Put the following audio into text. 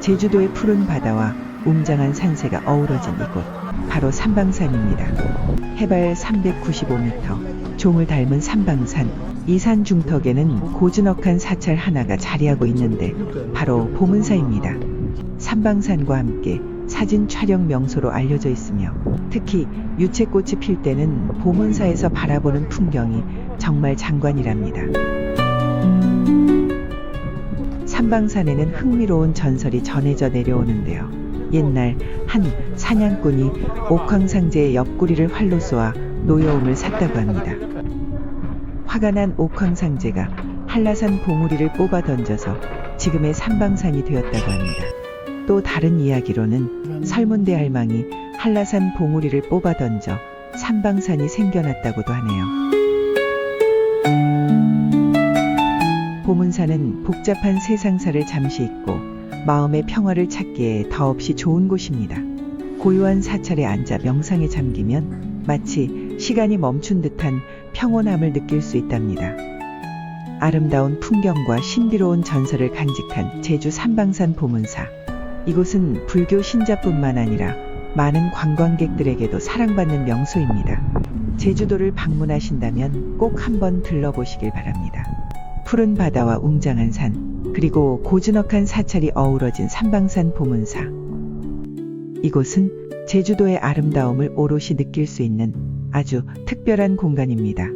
제주도의 푸른 바다와 웅장한 산세가 어우러진 이곳 바로 삼방산입니다. 해발 395m, 종을 닮은 삼방산. 이 산 중턱에는 고즈넉한 사찰 하나가 자리하고 있는데 바로 보문사입니다. 삼방산과 함께 사진 촬영 명소로 알려져 있으며 특히 유채꽃이 필 때는 보문사에서 바라보는 풍경이 정말 장관이랍니다. 삼방산에는 흥미로운 전설이 전해져 내려오는데요. 옛날 한 사냥꾼이 옥황상제의 옆구리를 활로 쏘아 노여움을 샀다고 합니다. 화가 난 옥황상제가 한라산 봉우리를 뽑아 던져서 지금의 삼방산이 되었다고 합니다. 또 다른 이야기로는 설문대 알망이 한라산 봉우리를 뽑아 던져 삼방산이 생겨났다고도 하네요. 보문사는 복잡한 세상사를 잠시 잊고 마음의 평화를 찾기에 더없이 좋은 곳입니다. 고요한 사찰에 앉아 명상에 잠기면 마치 시간이 멈춘 듯한 평온함을 느낄 수 있답니다. 아름다운 풍경과 신비로운 전설을 간직한 제주 삼방산 보문사. 이곳은 불교 신자뿐만 아니라 많은 관광객들에게도 사랑받는 명소입니다. 제주도를 방문하신다면 꼭 한번 들러보시길 바랍니다. 푸른 바다와 웅장한 산, 그리고 고즈넉한 사찰이 어우러진 삼방산 보문사. 이곳은 제주도의 아름다움을 오롯이 느낄 수 있는 아주 특별한 공간입니다.